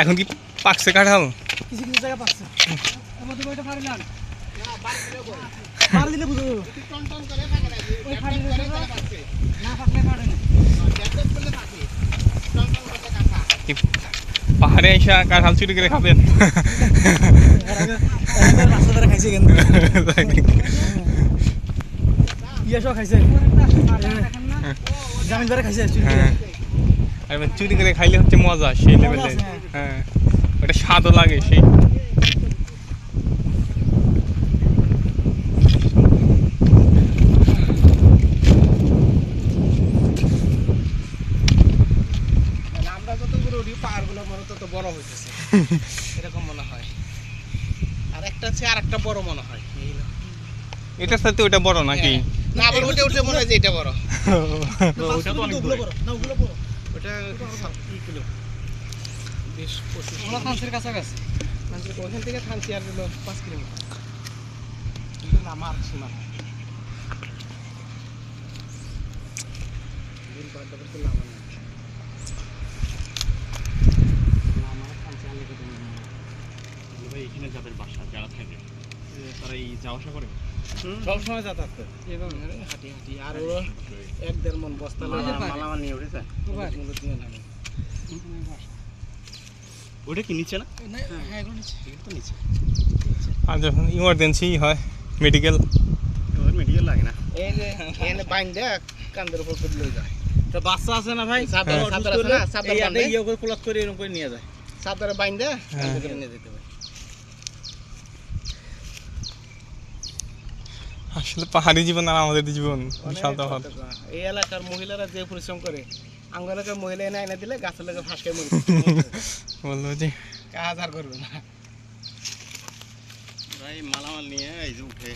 এখন কি পাকছে কাঁঠাল কিছু কিছু জায়গা এর মধ্যে ওইটা ফাড়ি লান ফাড়ি দিলে বুঝো ওই ফাড়ি দিলে বুঝো। না পাকলে ফাড়ে না পাহাড়ে এসে কাঁঠাল চুরি করে খাবেন রাস্তা ধরে খাইছে কিন্তু। খাইছে। জামিন ধরে খাইছে চুরি করে। হ্যাঁ। আর চুরি করে খাইলে হচ্ছে মজা সেই লেভেলে হ্যাঁ। ওটা স্বাদও লাগে সেই। মানে মনে বড় হইতেছে। এরকম মনে হয়। আর একটা আর একটা বড় মনে হয়। এটার সাথে ওটা বড় নাকি? হ্যাঁ। না আবার ওটা উঠে মনে হয় যে এটা বড় ওটা তো অনেক বড়। ওটা কি কিলো বিশ পঁচিশ আমরা থানসির কাছাকাছি কিলো। ওখান থেকে থানচি আর হলো পাঁচ কিলোমিটার কিন্তু নামার সীমা নাই। দিন আনলে কেটে নিয়ে যাবে। ভাই এখানে যাদের বাসা যারা থাকে তারা এই যাওয়া আসা করে? সব যাতায়াত করে। হাঁটি হাঁটি আর ওরা এক দেড় মন বস্তা মালা- মালামাল নিয়ে উঠেছে। ওটা কি নিচ্ছে না? হ্যাঁ নিচে। আর যখন ইমার্জেন্সি হয় মেডিকেল মেডিকেল লাগে না। এই যে এনে বাইন দেখ কান্দের উপর করে লয়ে যায়। তা বাচ্চা আছে না ভাই? চাদর হ্যাঁ। চাদর আছে না? ইয়ে করে কোলাত করে এরকম করে নিয়ে যায়। চাদরে বাইন দে হ্যাঁ। করে নিয়ে যেতে হবে। আসলে পাহাড়ি জীবন আর আমাদের জীবন বিশাল তফাৎ। এই এলাকার মহিলারা যে পরিশ্রম করে আঙ্গ এলাকার মহিলা এনে এনে দিলে গাছের লেগে ফাঁসকে মরে বলল যে কাজ আর করবে না। ভাই মালামাল নিয়ে এই যে উঠে।